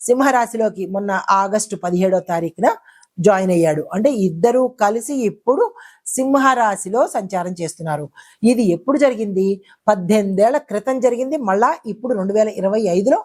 సింహరాశిలోకి మొన్న ఆగస్టు పదిహేడో తారీఖున జాయిన్ అయ్యాడు. అంటే ఇద్దరు కలిసి ఇప్పుడు సింహరాశిలో సంచారం చేస్తున్నారు. ఇది ఎప్పుడు జరిగింది? పద్దెనిమిదేళ్ళ క్రితం జరిగింది. మళ్ళా ఇప్పుడు రెండు వేల ఇరవై ఐదులో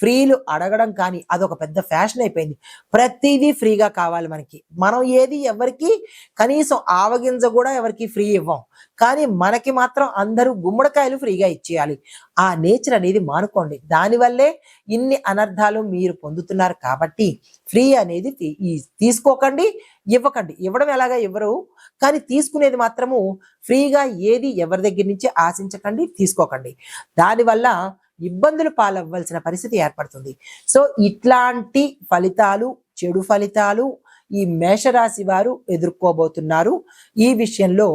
ఫ్రీలు అడగడం కానీ అదొక పెద్ద ఫ్యాషన్ అయిపోయింది. ప్రతిదీ ఫ్రీగా కావాలి మనకి. మనం ఏది ఎవరికి కనీసం ఆవగింజ కూడా ఎవరికి ఫ్రీ ఇవ్వం. కానీ మనకి మాత్రం అందరూ గుమ్మడికాయలు ఫ్రీగా ఇచ్చేయాలి. ఆ నేచర్ అనేది మానుకోండి. దానివల్లే ఇన్ని అనర్థాలు మీరు పొందుతున్నారు కాబట్టి ఫ్రీ అనేది తీ- తీసుకోకండి ఇవ్వకండి. ఇవ్వడం ఎలాగా ఇవ్వరు. కానీ తీసుకునేది మాత్రము ఫ్రీగా ఏది ఎవరి దగ్గర నుంచి ఆశించకండి తీసుకోకండి. దానివల్ల ఇబ్బందులు పాలవ్వాల్సిన పరిస్థితి ఏర్పడుతుంది. సో ఇట్లాంటి ఫలితాలు చెడు ఫలితాలు ఈ మేషరాశి వారు ఎదుర్కోబోతున్నారు. ఈ విషయంలో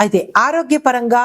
అయితే ఆరోగ్యపరంగా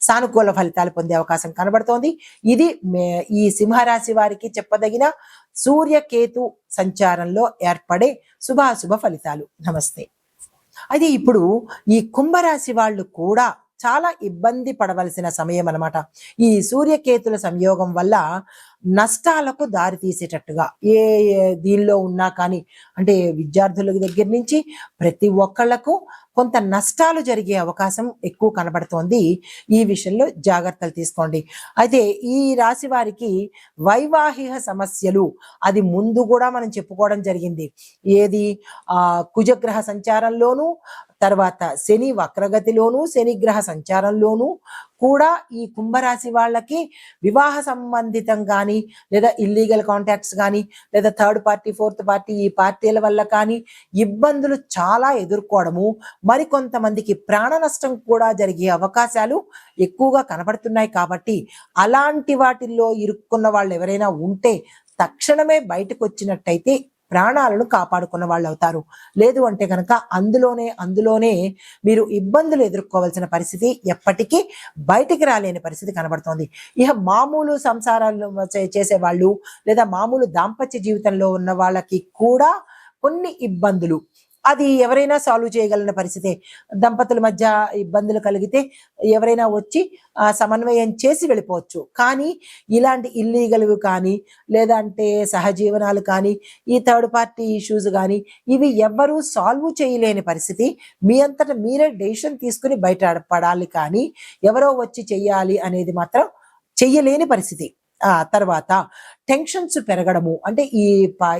సానుకూల ఫలితాలు పొందే అవకాశం కనబడుతోంది. ఇది ఈ సింహరాశి వారికి చెప్పదగిన సూర్యకేతు సంచారంలో ఏర్పడే శుభాశుభ ఫలితాలు. నమస్తే. అయితే ఇప్పుడు ఈ కుంభరాశి వాళ్ళు కూడా చాలా ఇబ్బంది పడవలసిన సమయం అనమాట ఈ సూర్యకేతుల సంయోగం వల్ల నష్టాలకు దారి తీసేటట్టుగా ఏ దీనిలో ఉన్నా కానీ అంటే విద్యార్థుల దగ్గర నుంచి ప్రతి ఒక్కళ్ళకు కొంత నష్టాలు జరిగే అవకాశం ఎక్కువ కనబడుతోంది. ఈ విషయంలో జాగ్రత్తలు తీసుకోండి. అయితే ఈ రాశి వారికి వైవాహిక సమస్యలు అది ముందు కూడా మనం చెప్పుకోవడం జరిగింది. ఏది? ఆ కుజగ్రహ సంచారంలోనూ తర్వాత శని వక్రగతిలోనూ శనిగ్రహ సంచారంలోనూ కూడా ఈ కుంభరాశి వాళ్ళకి వివాహ సంబంధితం కానీ లేదా ఇల్లీగల్ కాంటాక్ట్స్ కానీ లేదా థర్డ్ పార్టీ ఫోర్త్ పార్టీ ఈ పార్టీల వల్ల కానీ ఇబ్బందులు చాలా ఎదుర్కోవడము. మరికొంతమందికి ప్రాణ నష్టం కూడా జరిగే అవకాశాలు ఎక్కువగా కనబడుతున్నాయి కాబట్టి అలాంటి వాటిల్లో ఇరుక్కున్న వాళ్ళు ఎవరైనా ఉంటే తక్షణమే బయటకు వచ్చినట్టయితే ప్రాణాలను కాపాడుకున్న వాళ్ళు అవుతారు లేదు అంటే కనుక అందులోనే అందులోనే మీరు ఇబ్బందులు ఎదుర్కోవాల్సిన పరిస్థితి ఎప్పటికీ బయటికి రాలేని పరిస్థితి కనబడుతోంది. ఇక మామూలు సంసారాలు చేసే వాళ్ళు లేదా మామూలు దాంపత్య జీవితంలో ఉన్న వాళ్ళకి కూడా కొన్ని ఇబ్బందులు. అది ఎవరైనా సాల్వ్ చేయగలిగిన పరిస్థితే దంపతుల మధ్య ఇబ్బందులు కలిగితే ఎవరైనా వచ్చి సమన్వయం చేసి వెళ్ళిపోవచ్చు. కానీ ఇలాంటి ఇల్లీగల్వి కానీ లేదంటే సహజీవనాలు కానీ ఈ థర్డ్ పార్టీ ఇష్యూస్ కానీ ఇవి ఎవ్వరూ సాల్వ్ చేయలేని పరిస్థితి. మీ అంతటా మీరే డెసిషన్ తీసుకుని బయట పడాలి కానీ ఎవరో వచ్చి చెయ్యాలి అనేది మాత్రం చెయ్యలేని పరిస్థితి. ఆ తర్వాత టెన్షన్స్ పెరగడము అంటే ఈ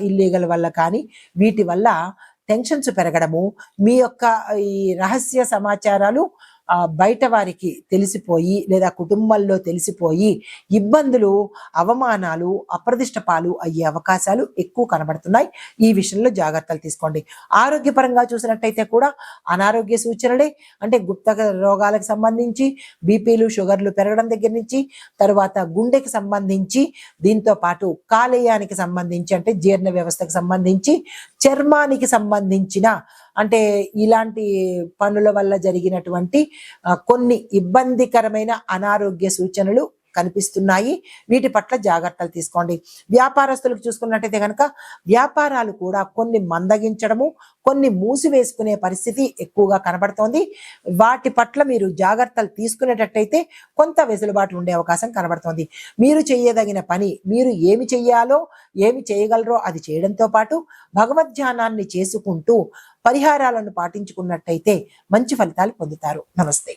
ఇల్లీగల్ వల్ల కానీ వీటి వల్ల టెన్షన్స్ పెరగడము మీ యొక్క ఈ రహస్య సమాచారాలు బయట వారికి తెలిసిపోయి లేదా కుటుంబంలో తెలిసిపోయి ఇబ్బందులు అవమానాలు అప్రదిష్ట పాలు అయ్యే అవకాశాలు ఎక్కువ కనబడుతున్నాయి. ఈ విషయంలో జాగ్రత్తలు తీసుకోండి. ఆరోగ్యపరంగా చూసినట్టయితే కూడా అనారోగ్య సూచనలే. అంటే గుప్త రోగాలకు సంబంధించి బీపీలు షుగర్లు పెరగడం దగ్గర నుంచి తర్వాత గుండెకి సంబంధించి దీంతో పాటు కాలేయానికి సంబంధించి అంటే జీర్ణ వ్యవస్థకు సంబంధించి చర్మానికి సంబంధించిన అంటే ఇలాంటి పనుల వల్ల జరిగినటువంటి కొన్ని ఇబ్బందికరమైన అనారోగ్య సూచనలు కనిపిస్తున్నాయి. వీటి పట్ల జాగ్రత్తలు తీసుకోండి. వ్యాపారస్తులకు చూసుకున్నట్టయితే కనుక వ్యాపారాలు కూడా కొన్ని మందగించడము కొన్ని మూసివేసుకునే పరిస్థితి ఎక్కువగా కనబడుతోంది. వాటి పట్ల మీరు జాగ్రత్తలు తీసుకునేటట్టయితే కొంత వెసులుబాటు ఉండే అవకాశం కనబడుతోంది. మీరు చేయదగిన పని మీరు ఏమి చెయ్యాలో ఏమి చేయగలరో అది చేయడంతో పాటు భగవద్ ధ్యానాన్ని చేసుకుంటూ పరిహారాలను పాటించుకున్నట్టయితే మంచి ఫలితాలు పొందుతారు. నమస్తే.